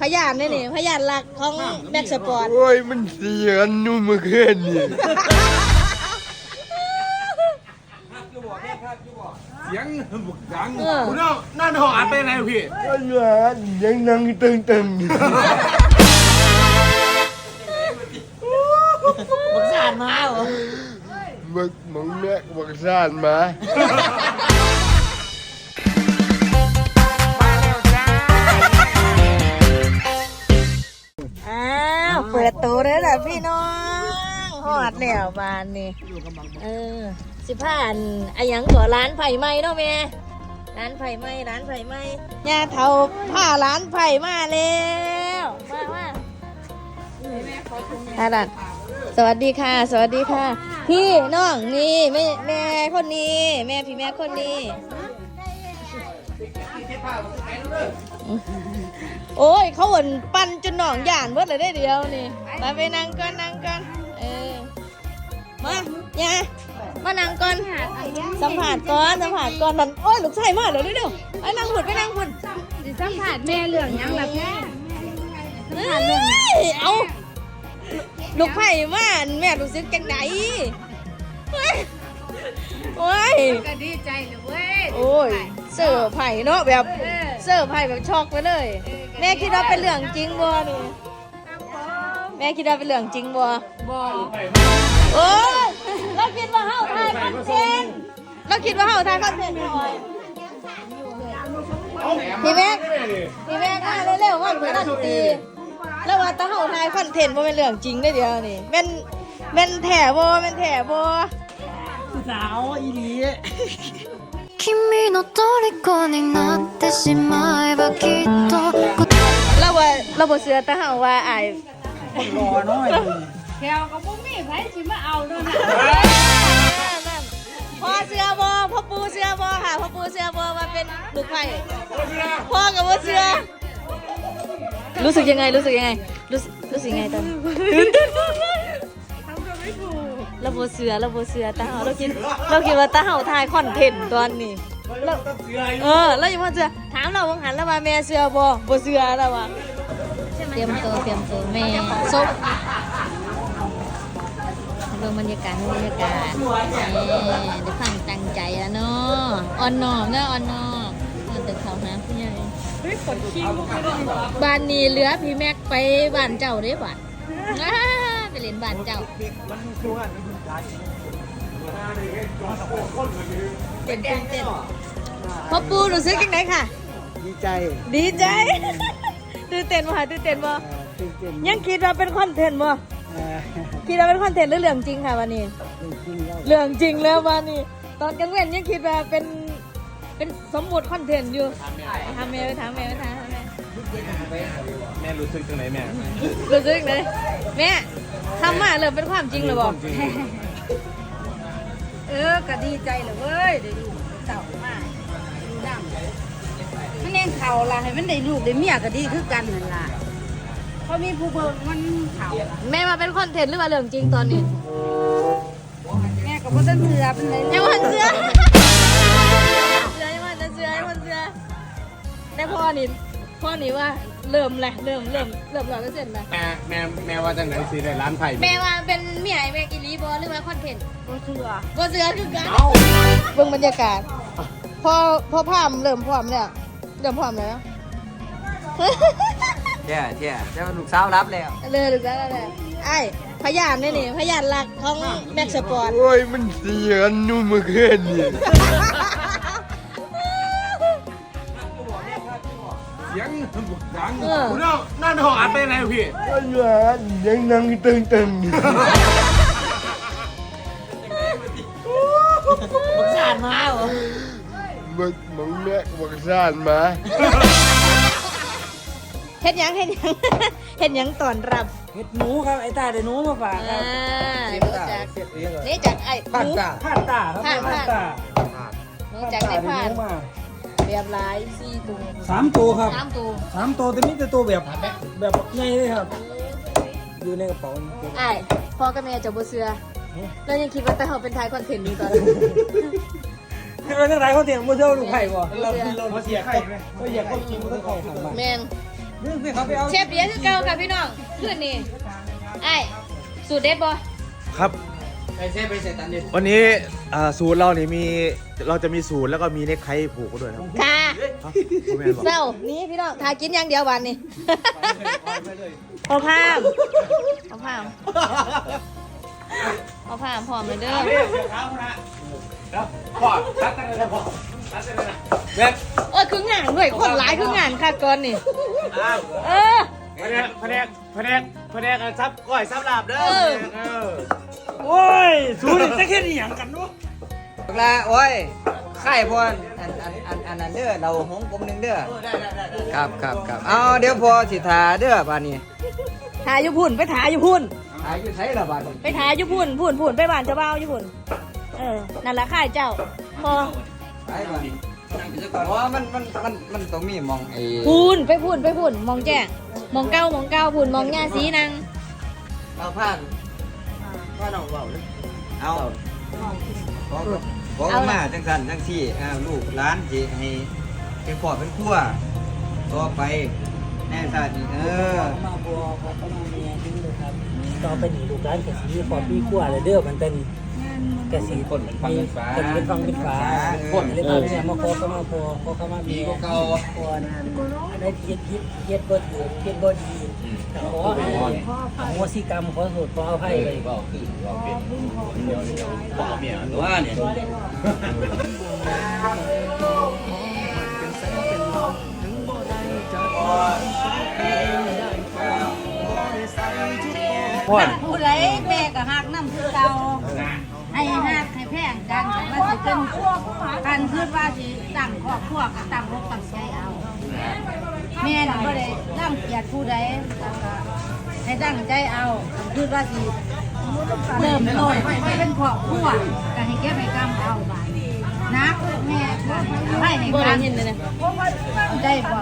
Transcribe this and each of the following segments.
พยานนี่นี่พยานหลักของแม็กสปอร์ตโอ้ยมันเสียกันนู่นเมื่อคืนนี่เสียงบุกดังเออคุณเอาหน้าหออัดไปไหนพี่ปัญหายังนั่งตึงตึงบักสานมาเหรอบักหมองแม่บักซ่านมา ปิดตัวเลยล่ะพี่น้องฮอดแล้วบานนี่เออสิผ่านอะหยังก่อร้านไผ่ไหม้เนาะแม่ร้านไผ่ไหม้ร้านไผ่ไหม้ย่าเท่าผ้าร้านไผ่มาแล้วมามาค่ะดันสวัสดีค่ะ สวัสดีค่ะ พี่น้องนี่แม่แม่คนนี้ แม่พี่แม่คนนี้ โอ้ย เขาหวนปั่นจนหนองหยานเบิดเลยได้เดียวนี่ไปไปนั่งก่อนนั่งก่อนเออมาเนี่ยมานั่งก่อนสัมผัสก่อนสัมผัสก่อนนั่นโอ้ยลูกชายมาเดี๋ยวเร็วๆไอ้นั่งหุ่นไปนั่งหุ่นสิสัมผัสแม่เรื่องหยังล่ะแม่เอ้ยเอาลูกไผ่มาแม่รู้สึกจังไดเฮ้ยโอ้ยก็ดีใจเลยเว้ยโอ้ยเสิร์ฟไผ่เนาะแบบ เสิร์ฟไผ่แบบช็อกไปเลย แม่คิดว่าเป็นเรื่องจริงบ่นี่แม่คิดว่าเป็นเรื่องจริงบ่บ่โอ้ยเราคิดว่าเฮาถ่ายคอนเทนต์เราคิดว่าเฮาถ่ายคอนเทนต์หน่อยพี่แม็กพี่แม็กอะเร็วๆว่าเหมือนนั่นตีแล้วว่าแตาเฮาถ่ายคอนเทนต์บ่เป็นเรื่องจริงได้อเดียวนี่แม่นแม่นแถบ่แม่นแถบ่ 君の虜になってしまえばきっと เราว่าเราบ่เชื่อแตาเฮาว่าอาย แถวก็บ่มีไผสิมาเอาด้วยนะ พ่อเสือบอพ่อปูเสือบอค่ะพ่อปูเสือบอมาเป็นลูกไผ่พ่อกับพ่อเสือรู้สึกยังไงรู้สึกยังไง รู้สึกรู้สึกยังไงตอนตื่นเต้น บเสือเราโบเสือตาเห่าเราคิดเราคิดว่าตาเห่าทายคอนเทนต์ตอนนี้เราเออเราอย่ามาเสือถามเราวังหันแล้วมาแม่เสือบอบเสือแล้ววะเตรียมตัวเตรียมตัวแม่ซบเรื่องบรรยากาศบรรยากาศนี่ได้ฟังตั้งใจแล้วเนาะอ่อนน้อมเนาะอ่อนน้อมมันตึกเขาน้ำผู้ใหญ่บ้านนี้เหลือพี่แม็กไปบ้านเจ้าได้บ้านอ้าไปเล่นบ้านเจ้า เต้นเต้นเต้นพ่อปูรู้สึกยังไงค่ะ ดีใจดีใจ ตื่นเต้นบ่คะตื่นเต้นบ่ตื่นเต้นยังคิดว่าเป็นคอนเทนต์บ่เอ่อคิดว่าเป็นคอนเทนต์หรือเรื่องจริงค่ะวันนี้จริงๆแล้วเรื่องจริงแล้วมานี่ตอนกลางเว้นยังคิดว่าเป็นเป็นสมมุติคอนเทนต์อยู่ถามแม่ไปถามแม่ไปถามแม่แม่รู้สึกจังไหนแม่รู้สึกเลยแม่ทำมาเริ่มเป็นความจริงหรือเปล่า เออก็ดีใจเลยเว้ยได้ลูกเต่ามาดูดำมันเลี้ยงเขาล่ะให้มันได้ลูกได้เมียก็ดีคือกันนั่นล่ะเพราะมีผู้เบิ่งมันเขาแม่มาเป็นคอนเทนต์หรือว่าเรื่องจริงตอนนี้แม่ก็บ่ทันเสือเป็นไรยังวันเสือเสือยังวันเสือยังวันเสือแต่พ่อนี่พ่อนี่ว่า เริ่มแหละเริ่มเริ่มเริ่มร้อยเปอร์เซ็นต์แล้วแม่แม่แม่ว่าจังไหนสิได้ร้านไผ่แม่ว่าเป็นเมียไอ้แม่กิลีบอหรือว่าคอนเทนต์บ่เสือบ่เสือคือกันเบิ่งบรรยากาศ พอพอพามเริ่มพร้อมแล้วเริ่มพร้อมแล้วเที่ยเที่ยเจ้าลูกสาวรับแล้วเลยหรือจะอะไรไอ้พยานนี่นี่พยานหลักของแม็กสปอร์ตโอ้ยมันเสียกันนู่นเมื่อคืนนี่เสีย งบุกดังคุณเอาหน้าหออัดไปไหนพี่ปัญหายังนั่งตึงตึงบักสานมาเหรอบักหมองแม่บักซ่านมาเฮ็ดยังเฮ็ดยังเฮ็ดยังตอนรับเห็ดหนูครับไอ้ตาเดี๋ยวหนูมาฝากคอ่ารับรู้จักนี่จากไอ้หนนูตาผ่านตาครับผ่านผ่านตารู้จักได้ผ่านเดี๋ยวหมา เรียบร้อยสี่ตัวสามตัวครับสามตัวสามตัวแต่มีแต่ตัวแบบแบบใหญ่เลยครับ อยู่ในกระเป๋าไอ้พ่อกับแม่จะบ่เสือแล้วยังคิดว่าแต่เขาเป็นทายคอนเทนต์อยู่ตอนนี้ให้ไปทั้งหลายเขาเตรียมมือเท่าลูกไข่บ่บ่เสือเราเสียไข่ไหมเราอยากก็กินมือเท่าไข่ทางบ้านแมนนึกสิเขาไปเอาเชฟเบียร์คือเก่าค่ะพี่น้องขึ้นนี่ไอ้สูตรเด็ดบ่ครับ ไปเซ่ไปเซ่ตันดิวันนี้อ่าสูตรเราเนี่ยมีเราจะมีสูตรแล้วก็มีเนคไทผูกด้วยครับค่ะฮะคุณแม่บอกเศร้านี่พี่น้องทากินอย่างเดียววันนี้พอพามพอพามพอพามพร้อมเลยเด้อพ่อรัดกันเลยพ่อรัดกันเลยนะแม่เออคืองานด้วยคนหลายคืองานค่ะก่อนนี่เออแผนกแผนกแผนกแผนกอันซับก้อยซับลาบเด้อเออ เออ โอ้ยสูนี่จะแค่นี้หยังกันเนาะบักลาโอ้ยไข่พอนอันอันอันอันนั้นเด้อเราหงกลมหนึงเด้อครับครับครับเอาเดี๋ยวพอสิทาเด้อบ้านนี้ทาอยู่พุ่นไปทาอยู่พุ่น หาอยู่ไสละบ้านนี้ไปทาอยู่พุ่นพุ่นพุ่นไปบ้านเจ้าบ่าวอยู่พุ่น เออ นั่นละค่ายเจ้า พอไปบ้านนี้เพราะว่ามันมันมันมันต้องมีหมองไอ้พุ่นไปพุ่นไปพุ่นมองแจ้งมองเก้ามองเก้าพุ่นมองหญ้าสีนาง เราผ่าน ผ่านเอาเบาเลยเอาบอกบอกมาจังสันจังที่อ่าลูกร้านสิให้เป็นขอบเป็นขั้วต่อไปแน่สัตว์นี่เออมาบัวเขาก็มาเมียดิ้งเลยครับต่อไปนี่ลูกร้านกะสีพอปีกว่าเลยเด้อมันเป็น กสีคนเป็นฟังเป็นฟ้าเป็นฟังเป็นฟ้าคนเลยมาเนี่ยมาพอก็มาพอพอก็มาเมียพอนะอันนี้เฮ็ดเฮ็ดเฮ็ดบ่ดีเฮ็ดบ่ดีแต่ขอให้โมสิกรรมขอโทษขออภัยเลยหรือว่าเนี่ยพ่อผู้ใดแม่ก็ฮักน้ำคือเก่า ให้ฮักให้แพงกันว่าสิเป็นการคิดว่าสิตั้งครอบครัวก็ตั้งอกตั้งใจเอา แม่น่ะบ่ได้ร่างเกียจผู้ใดให้ตั้งใจเอาคิดว่าสิเริ่มต้นเป็นครอบครัวก็ให้เก็บให้กำเอาบานักแม่ให้ในการได้บ่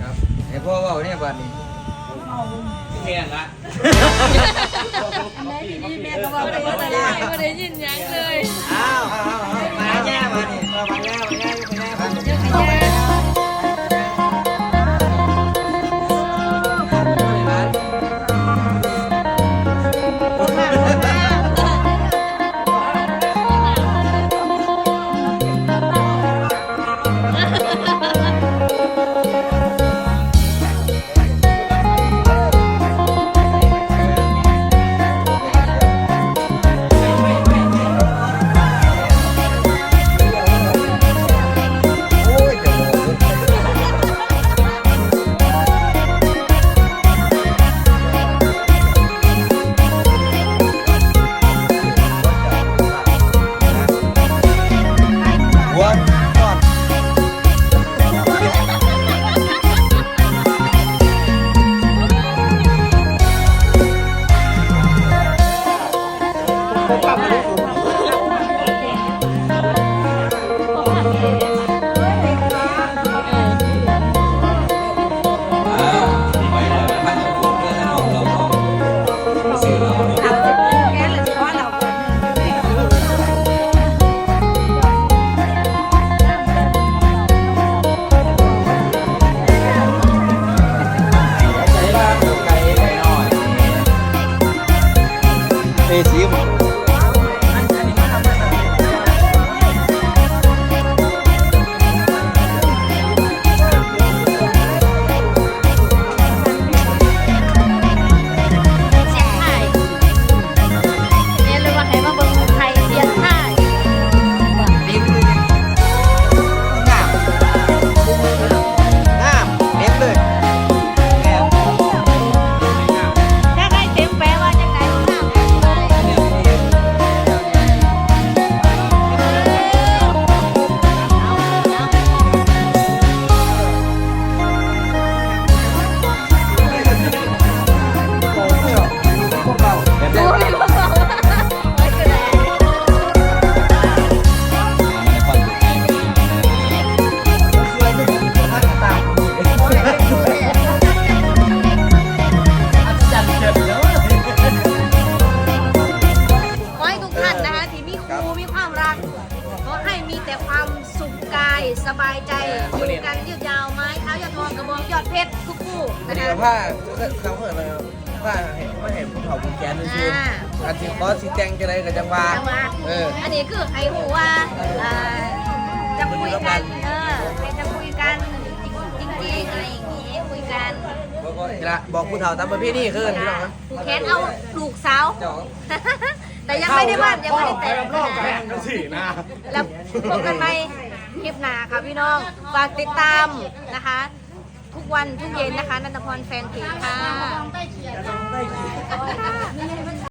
ครับไอ้พ่อว่าเนี่ยบ้าน นี้อันไหนที่ดีแม่ก็บ่ว่าได้ไปบ่ว่าได้ได้บ่ได้ยินหยังเลย อ้าวอ้าวอ้าวมาแย่มานี่มามาแย่มาแย่มาแย่มาแย่ให้แย่ สุขกายสบายใจอยู่กันยืดยาวไม้เท้ายอดทองกระบองยอดเพชรทุกคู่อันะนคะผ้าเขาเปิดอะไรครัผ้าเห็นไม่เห็นภูเขาภูแขนด้วยคืออันที่คอสีแจงจะได้กับจังหวะจังหวะเอออันนี้คือไอ้หัว่าเจะคุยกันเออใคจะคุยกันจริงจริงอะไรอย่างนี้คุยกันบอกว่านละบอกผู้เฒ่าตามมาะเพณีขึ้นพี่น้องผู้แขนเอาลูกสาว เจ้า แต่ยังไม่ได้บ้านยังไม่ได้แต่งงานะแล้วพบกันไหม คลิปหนาค่ะพี่น้อง ฝากติดตามนะคะ ทุกวันทุกเย็นนะคะนันทพรแฟนเพจค่ะ